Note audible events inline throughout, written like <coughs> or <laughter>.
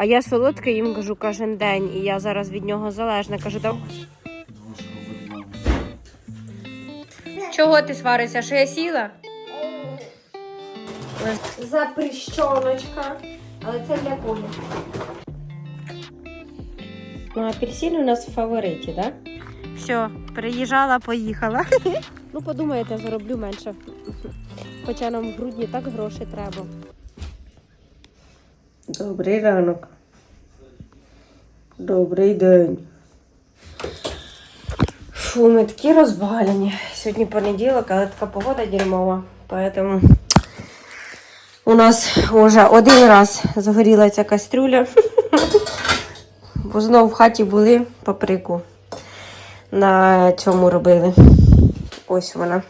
А я солодке їм кажу кожен день, і я зараз від нього залежна. Кажу, «Да чого ти сваришся, що я сіла? Запрещеночка. Але це для Колі. Ну, апельсин у нас в фавориті, так? Да? Все, приїжджала, поїхала. ну, подумаєте, зароблю менше. Хоча нам в грудні так грошей треба. Добрий ранок. Добрий день. Фу, ми такі розвалені. Сьогодні понеділок, але така погода дерьмова. Поэтому у нас вже один раз згоріла ця кастрюля. Бо знов в хаті були паприку. На цьому робили. Ось вона.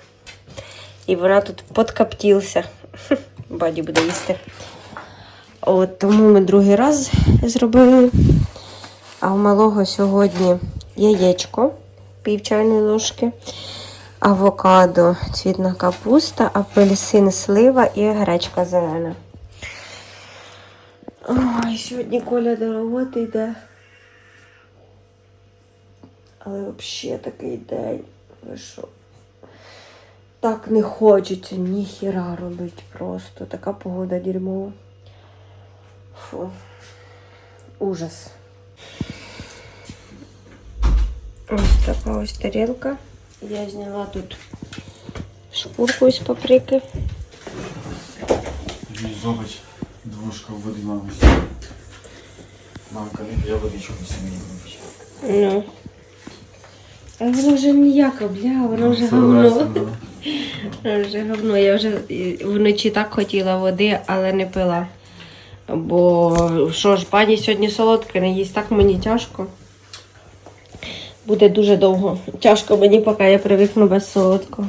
І вона тут подкоптілася. Баді буде їсти. От тому ми другий раз зробили. А у малого сьогодні яєчко, пів чайної ложки, авокадо, цвітна капуста, апельсин, слива і гречка зелена. Ой, сьогодні Коля до роботи йде. Але взагалі такий день. Ви що? Так не хочеться ніхіра робити просто. Така погода дерьмова. Фу. Ужас. Ось така ось тарілка. Я зняла тут шкурку із паприки. Зобач, двушка води мами. Мамка, я водичку не Ну. А воно вже ніяко, бля, воно вже говно. Воно вже говно. Я вже вночі так хотіла води, але не пила. Бо що ж, пані сьогодні солодке не їсть, так мені тяжко. Буде дуже довго. Тяжко мені, поки я привикну без солодкого.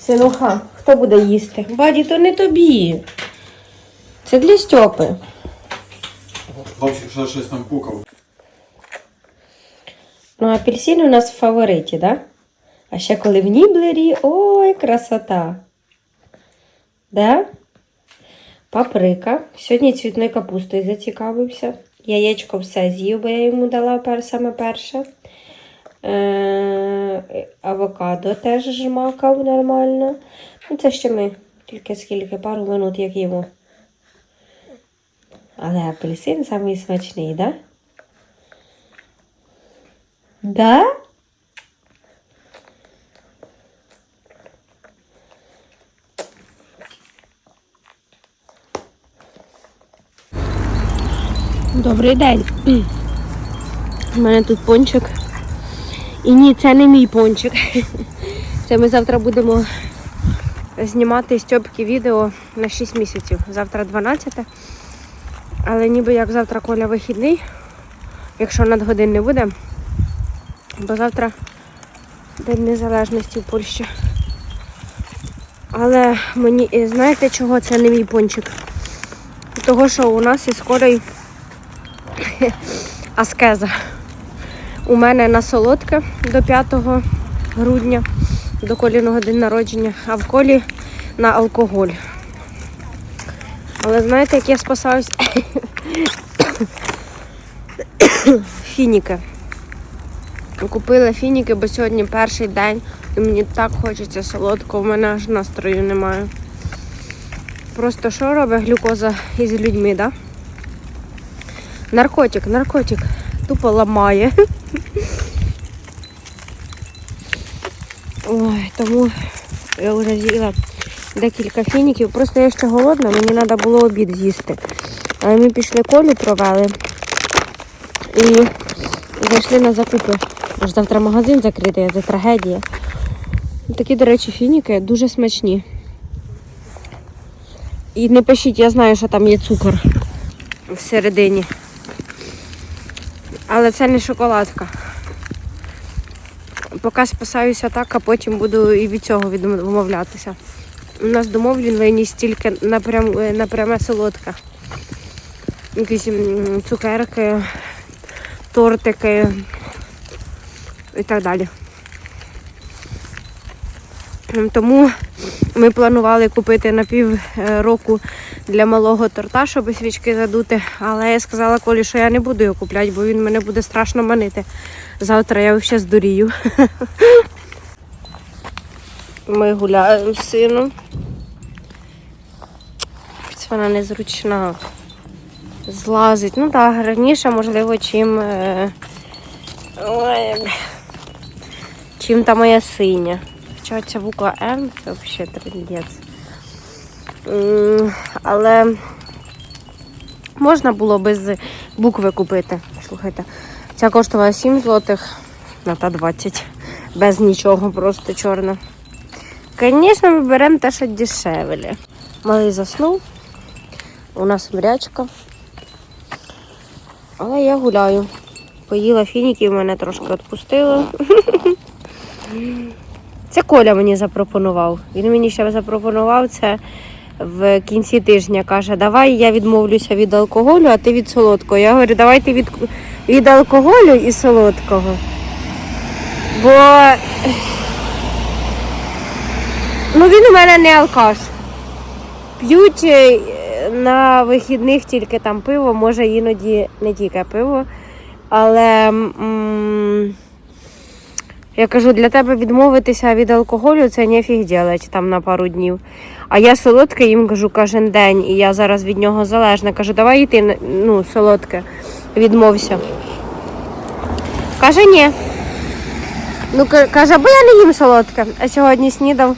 Синуха, хто буде їсти? Баді, то не тобі. Це для Стьопи. Хлопчик ще щось там пукав. Ну, апельсин у нас в фавориті, да? А ще коли в ніблері, ой, красота. Да? Паприка. Сьогодні цвітною капустою зацікавився. Яєчко все з'їв, бо я йому дала саме перше. Е, авокадо теж жмакав нормально. Ну, це ще ми тільки скільки, пару минут як їмо. Але апельсин самий смачний, да? Да? Добрий день. У мене тут пончик. І ні, це не мій пончик. <laughs> Це ми завтра будемо знімати Стьопки відео на 6 місяців. Завтра 12. Але ніби як завтра Коля вихідний, якщо надгодин не буде. Бо завтра День Незалежності в Польщі. Але мені, знаєте чого це не мій пончик? Того, що у нас із Колею <laughs> аскеза. У мене на солодке до 5 грудня, до коліного день народження, а в колі на алкоголь. Але знаєте, як я спасаюсь? <coughs> Фініки. Купила фініки, бо сьогодні перший день і мені так хочеться солодкого, в мене аж настрою немає. Просто що робить глюкоза із людьми, да? Наркотик, наркотик. Тупо ламає. Ой, тому я вже з'їла декілька фініків. Просто я ще голодна, мені треба було обід з'їсти. Але ми пішли колю провели і зайшли на закупи. Аж завтра магазин закритий, це трагедія. Такі, до речі, фініки дуже смачні. І не пишіть, я знаю, що там є цукор всередині. Але це не шоколадка. Поки спасаюся так, а потім буду і від цього відмовлятися. У нас домовленість тільки напрям, напряме солодка. Якісь цукерки, тортики і так далі. Тому ми планували купити на пів е, року для малого торта, щоб свічки задути. Але я сказала Колі, що я не буду його купляти, бо він мене буде страшно манити. Завтра я взагалі здурію. <laughs> Ми гуляємо з сином. Вона незручна. Злазить. Ну так, раніше, можливо, чим. Е... Чим та моя синя. Хоча ця буква М це взагалі трендець. Але можна було без букви купити. Слухайте, ця коштувала 7 злотих, на та 20. Без нічого, просто чорна. Звісно, ми беремо те, що дешевле. Малий заснув. У нас мрячка. Але я гуляю. Поїла фініків, мене трошки відпустило. <laughs> Це Коля мені запропонував. Він мені ще запропонував це в кінці тижня. Каже, давай я відмовлюся від алкоголю, а ти від солодкого. Я говорю, давай ти від, від алкоголю і солодкого. Бо ну, він у мене не алкаш. П'ють е, на вихідних тільки там пиво, може іноді не тільки пиво. Але м, я кажу, для тебе відмовитися від алкоголю це нефіг ділять там на пару днів. А я солодке їм кажу кожен день, і я зараз від нього залежна. Кажу, давай і ти ну, солодке, відмовся. Каже, ні. Ну, каже, бо я не їм солодке. А сьогодні снідав,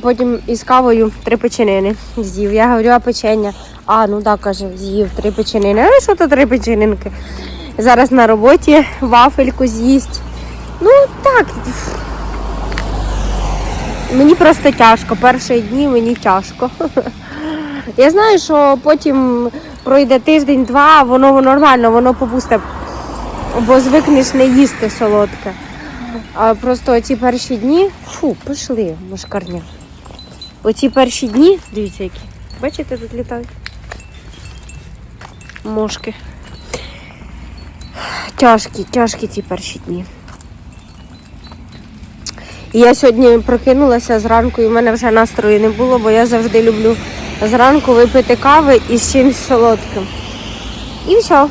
потім із кавою три печенини з'їв. Я говорю, а печення. А, ну так, каже, з'їв три печенини. А що то три печенинки? Зараз на роботі вафельку з'їсть. Ну так. Мені просто тяжко. Перші дні мені тяжко. <laughs> Я знаю, що потім пройде тиждень-два, воно нормально, воно попусте, бо звикнеш не їсти солодке. А просто ці перші дні, фу, пішли, мошкарня. Оці перші дні, дивіться які. Бачите, тут літають. Мошки. Тяжкі, тяжкі ці перші дні. Я сьогодні прокинулася зранку і в мене вже настрою не було, бо я завжди люблю зранку випити кави із чимось солодким. І все.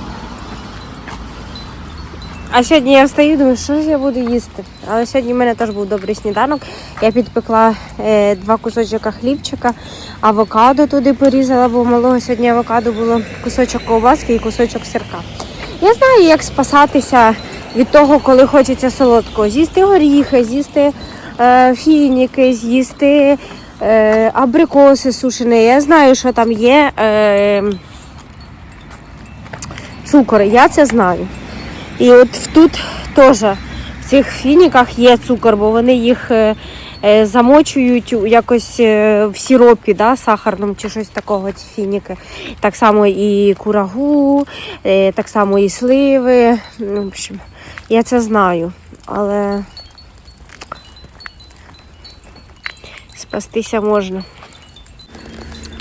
А сьогодні я встаю думаю, що ж я буду їсти. Але сьогодні в мене теж був добрий сніданок. Я підпекла е, два кусочка хлібчика, авокадо туди порізала, бо у малого сьогодні авокадо було кусочок ковбаски і кусочок сирка. Я знаю, як спасатися від того, коли хочеться солодкого. З'їсти горіхи, з'їсти е, фініки, з'їсти е, абрикоси сушені. Я знаю, що там є е, цукор, я це знаю. І от тут теж в цих фініках є цукор, бо вони їх е, е, замочують якось е, в сиропі, да, сахарному чи щось такого, ці фініки. Так само і курагу, так само і сливи. Ну, в общем, я це знаю, але спастися можна.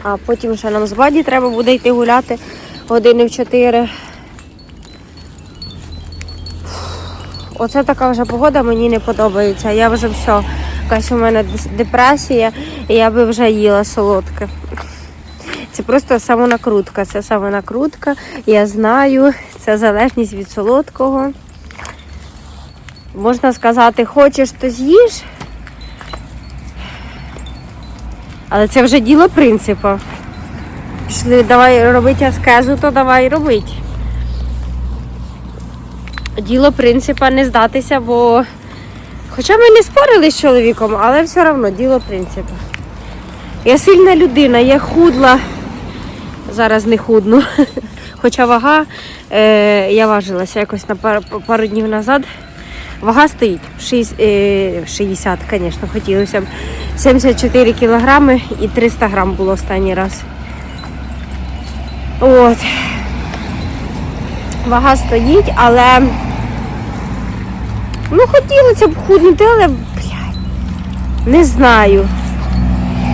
А потім ще нам з Баді треба буде йти гуляти години в 4. Оце така вже погода мені не подобається. Я вже все, якась у мене депресія, і я би вже їла солодке. Це просто самонакрутка. Це самонакрутка. Я знаю, це залежність від солодкого. Можна сказати, хочеш, то з'їж. Але це вже діло принципу. Пішли, давай робити аскезу, то давай робити. Діло принципа не здатися, бо. Хоча ми не спорили з чоловіком, але все одно діло принципу. Я сильна людина, я худла. Зараз не худну. <laughs> Хоча вага, е, я важилася якось на пару, пару днів назад. Вага стоїть Шість- е, 60, звісно, хотілося б. 74 кілограми і 300 грам було останній раз. От. Вага стоїть, але ну хотілося б худнути, але блядь, не знаю.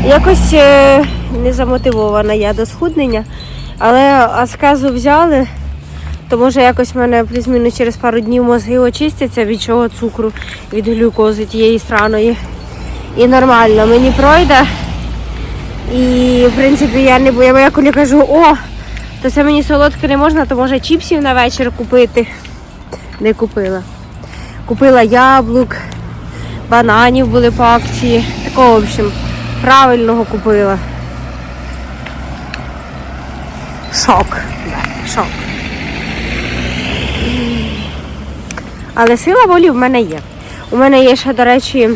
Якось е, не замотивована я до схуднення, але аскезу взяли, то може якось в мене плюс-мінус через пару днів мозги очистяться від чого цукру, від глюкози тієї сраної. І нормально, мені пройде. І в принципі я не бо я коли кажу, о, то це мені солодке не можна, то може чіпсів на вечір купити. Не купила. Купила яблук, бананів були по акції. Такого, в общем, правильного купила. Шок. Шок. Але сила волі в мене є. У мене є ще, до речі,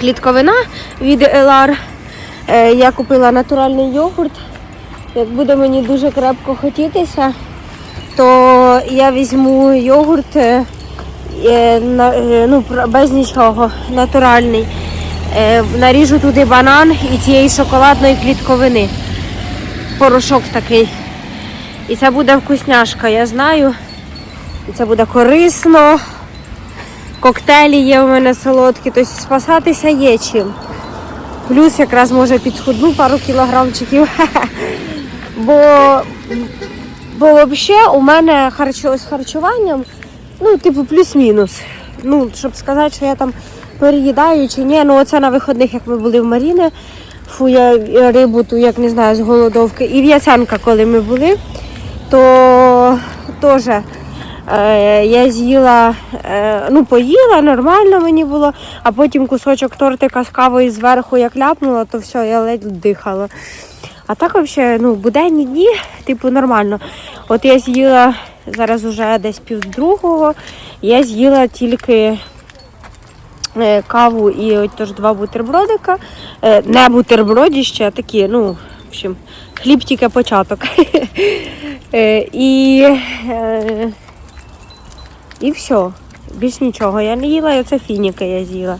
клітковина від Елар. Е, Я купила натуральний йогурт. Як буде мені дуже крепко хотітися, то я візьму йогурт е, е, ну, без нічого, натуральний. Наріжу туди банан і цієї шоколадної клітковини. Порошок такий. І це буде вкусняшка, я знаю. І це буде корисно. Коктейлі є у мене солодкі, тобто спасатися є чим. Плюс якраз може підсхудну пару кілограмчиків. <laughs> Бо, бо взагалі у мене харчо, з харчуванням, ну, типу, плюс-мінус. Ну, щоб сказати, що я там переїдаю чи ні, ну оце на виходних, як ми були в Маріни, фу, я рибу ту, як не знаю, з голодовки. І в Яценка, коли ми були, то теж я з'їла, е, ну, поїла, нормально мені було, а потім кусочок тортика з кавою зверху як ляпнула, то все, я ледь дихала. А так взагалі, ну, буденні дні, типу, нормально. От я з'їла зараз уже десь пів другого, я з'їла тільки е, каву і от тож два бутербродика. Е, Не бутербродіще, а такі, ну, в общем, хліб тільки початок. <laughs> Е, І, е, і все. Більш нічого я не їла, і оце фініки я з'їла.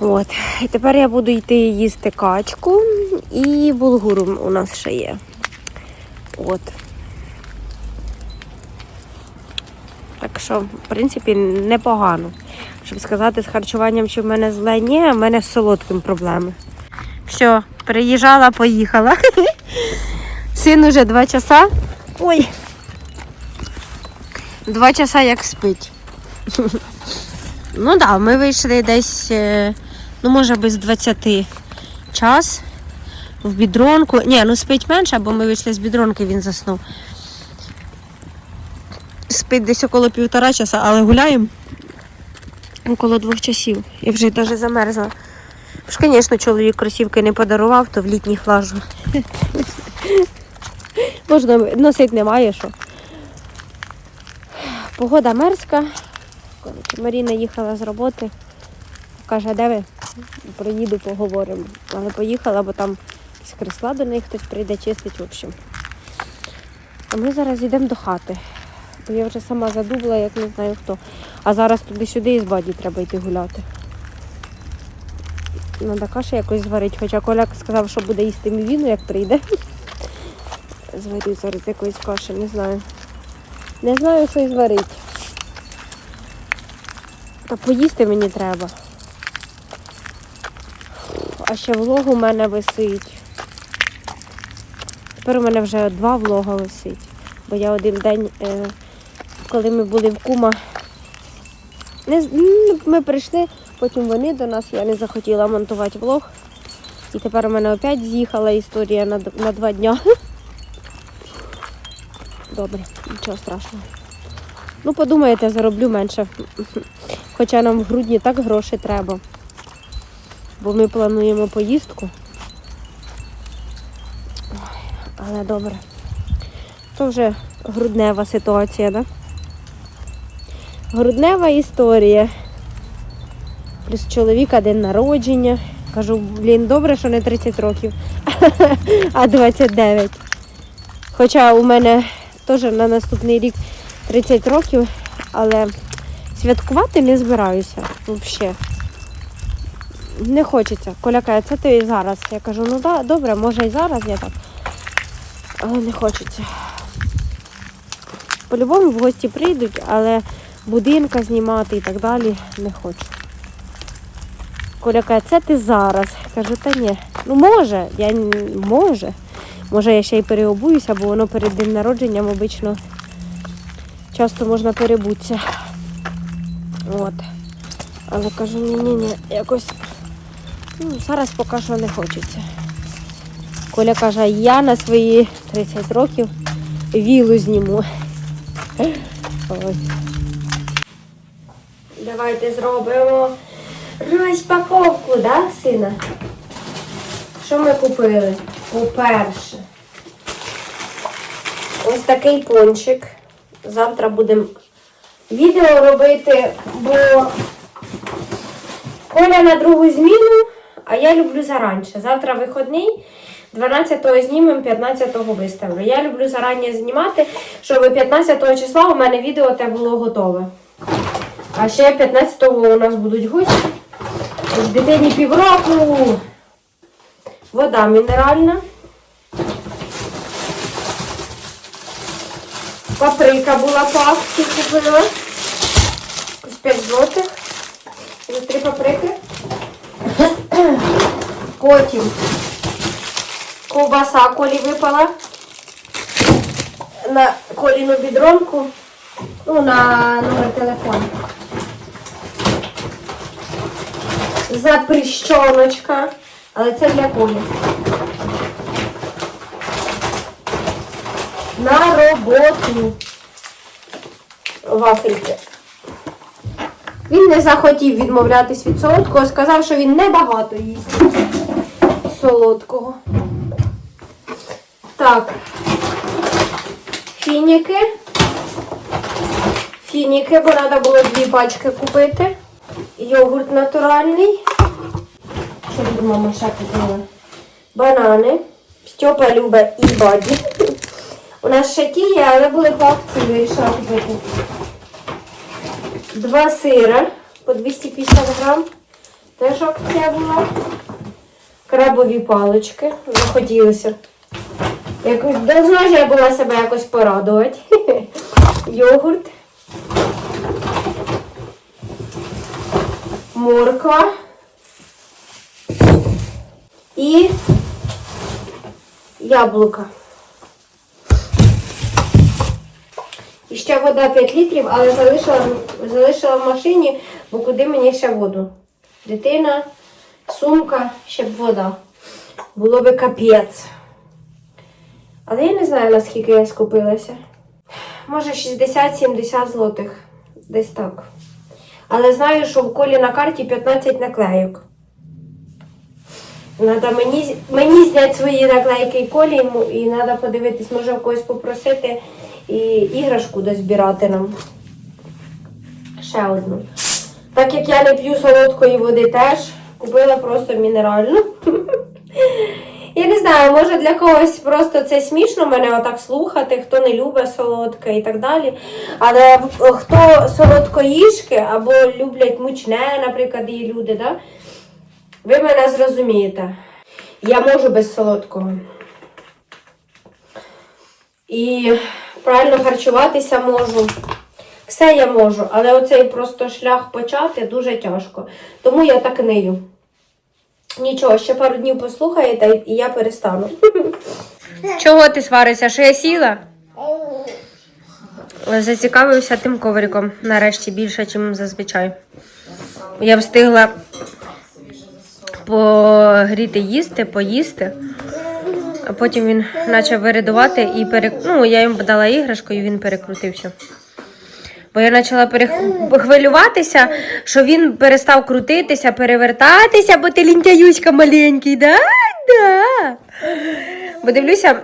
От. І тепер я буду йти їсти качку і булгуру у нас ще є. От. Так що, в принципі, непогано. Щоб сказати, з харчуванням, чи в мене зле, ні, а в мене з солодким проблеми. Все, приїжджала, поїхала. <laughs> Син уже два часа. Ой. Два часа як спить. Ну так, ми вийшли десь, е, ну може без 20 час в бідронку. Ні, ну спить менше, бо ми вийшли з бідронки, він заснув. Спить десь около півтора часа, але гуляємо около двох часів. Я вже навіть замерзла. Ж, звісно, чоловік кросівки не подарував, то в літніх лажу. Можна носити немає що. Погода мерзка. Маріна їхала з роботи. Каже, де ви? Проїду, поговоримо. Але поїхала, бо там з кресла до них хтось прийде чистить, в общем. А ми зараз йдемо до хати. Бо я вже сама задубла, як не знаю хто. А зараз туди-сюди і з баді треба йти гуляти. Надо каші якось зварити, хоча Коля сказав, що буде їсти мівіну, як прийде. Зварю зараз якоїсь каші, не знаю. Не знаю, що і зварити. Та поїсти мені треба. А ще влог у мене висить. Тепер у мене вже два влога висить. Бо я один день, е, коли ми були в кума, ми прийшли, потім вони до нас, я не захотіла монтувати влог. І тепер у мене опять з'їхала історія на два дня. <laughs> Добре, нічого страшного. Ну, подумаєте, зароблю менше. <laughs> Хоча нам в грудні так гроші треба. Бо ми плануємо поїздку. Ой, але добре. То вже груднева ситуація, да? Груднева історія. Плюс чоловіка день народження. Кажу, блін, добре, що не 30 років, <laughs> а 29. Хоча у мене теж на наступний рік 30 років, але святкувати не збираюся взагалі. Не хочеться. Коля каже, це ти і зараз. Я кажу, ну да, добре, може і зараз я так. Але не хочеться. По-любому в гості прийдуть, але будинка знімати і так далі не хочу. Коля каже, це ти зараз. Кажу, та ні. Ну може, я може. Може я ще й переобуюся, бо воно перед днем народженням обично часто можна перебутися. От. Але кажу, ні-ні-ні, якось ну, зараз поки що не хочеться. Коля каже, я на свої 30 років вілу зніму. Ось. Давайте зробимо розпаковку, да, сина? Що ми купили? По-перше, ось такий пончик. Завтра будемо відео робити, бо Коля на другу зміну, а я люблю заранше. Завтра вихідний. 12-го знімемо, 15-го виставлю. Я люблю зарані знімати, щоб 15 числа у мене відео те було готове. А ще 15-го у нас будуть гості. Дитині півроку. Вода мінеральна. Паприка була по купила. Ось 5 злотих. Ось три паприки. Потім ковбаса колі випала на коліну бідронку, ну, на номер телефону. Запрещеночка, але це для колі. На роботу. Вафельки. Він не захотів відмовлятись від солодкого, сказав, що він небагато їсть солодкого. Так. Фініки. Фініки, бо треба було дві пачки купити. Йогурт натуральний. Що від мама ще купила? Банани. Стьопа любить і баді. У нас ще ті є, але були по акції, вирішила купити. Два сира по 250 грам. Теж акція була. Крабові палички. Захотілося. Якось ж я була себе якось порадувати. <laughs> Йогурт. Морква. І яблука. І ще вода 5 літрів, але залишила, залишила в машині, бо куди мені ще воду? Дитина, сумка, ще б вода. Було би капець. Але я не знаю, наскільки я скупилася. Може 60-70 злотих. Десь так. Але знаю, що в колі на карті 15 наклейок. Надо мені, мені зняти свої наклейки і колі, і треба подивитись, може в когось попросити і іграшку дозбирати нам. Ще одну. Так як я не п'ю солодкої води теж, купила просто мінеральну. <laughs> Я не знаю, може для когось просто це смішно мене отак слухати, хто не любить солодке і так далі. Але хто солодкоїжки або люблять мучне, наприклад, є люди, да? Ви мене зрозумієте. Я можу без солодкого. І правильно харчуватися можу. Все я можу, але оцей просто шлях почати дуже тяжко. Тому я так нию. Нічого, ще пару днів послухаєте, і я перестану. Чого ти сваришся? Що я сіла? Зацікавився тим ковриком нарешті більше, ніж зазвичай. Я встигла погріти їсти, поїсти. А потім він почав виридувати і перек... ну, я йому дала іграшку, і він перекрутився. Бо я почала перехвилюватися, що він перестав крутитися, перевертатися, бо ти лінтяючка маленький, да? Да. Бо дивлюся,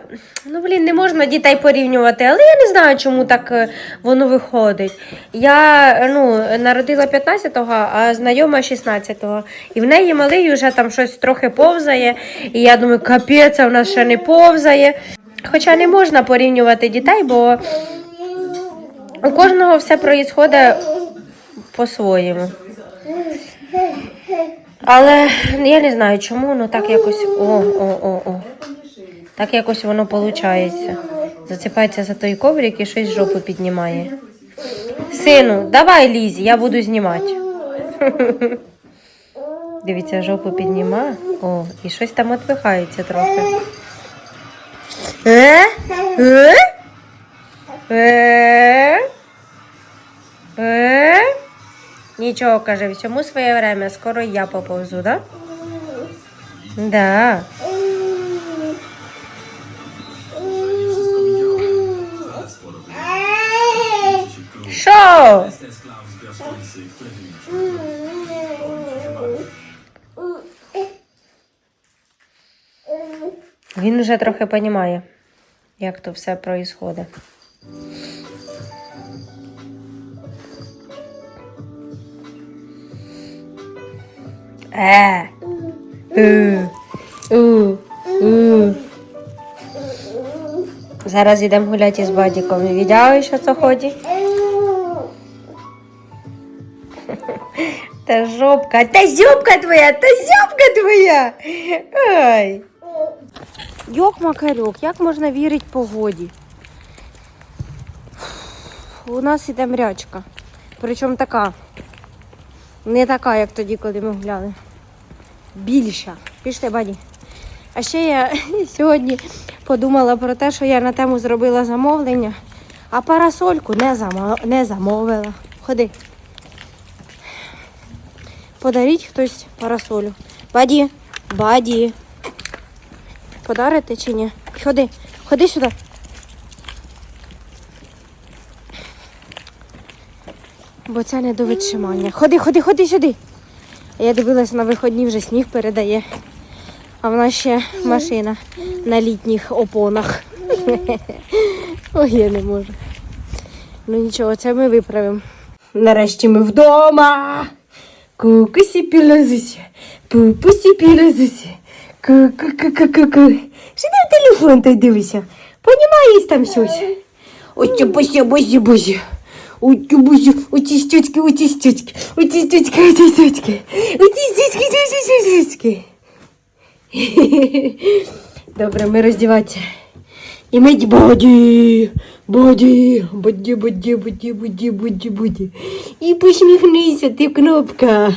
ну блін, не можна дітей порівнювати, але я не знаю, чому так е, воно виходить. Я ну, народила 15-го, а знайома 16-го. І в неї малий вже там щось трохи повзає. І я думаю, капець, а в нас ще не повзає. Хоча не можна порівнювати дітей, бо у кожного все проїсходить по-своєму. Але я не знаю чому, ну так якось. О, о, о, о. Так якось воно виходить. Заціпається за той коврик і щось жопу піднімає. Сину, давай лізь, я буду знімати. <laughs> Дивіться, жопу підніма. О, і щось там відпихається трохи. Е? Е? Е? Е? Нічого, каже, всьому своє время, скоро я поповзу, да? Да. Що? Він вже трохи розуміє, як то все відбувається. Е. Е. У. У. Зараз йдемо гуляти з бадіком. Віддяли, що це ході? Та жопка, та зюбка твоя, та зюбка твоя. Ай. Йок макарьок, як можна вірити погоді? У нас іде мрячка. Причому така. Не така, як тоді, коли ми гуляли. Більша. Пішли, баді. А ще я <laughs> сьогодні подумала про те, що я на тему зробила замовлення, а парасольку не замовила. Ходи. Подаріть хтось парасолю. Баді, баді. Подарите чи ні? Ходи, ходи сюди. Бо це не до відшимання. Ходи, ходи, ходи сюди. Я дивилася на виходні, вже сніг передає. А в нас ще машина на літніх опонах. <laughs> Ой, я не можу. Ну нічого, це ми виправимо. Нарешті ми вдома. Кукусі пілозусі, пупусі пілозусі. Ку-ку-ку-ку-ку. Що ти в телефон той дивишся? Понімаєш там щось? Ось бусі, бусі, бусі. Оті бусі, оті стючки, оті стючки, оті стючки, оті стючки, оті стючки, оті стючки. Добре, ми роздіватися. І мить боді, боді, боді, боді, боді, боді, боді, боді. І посміхнися, ти кнопка.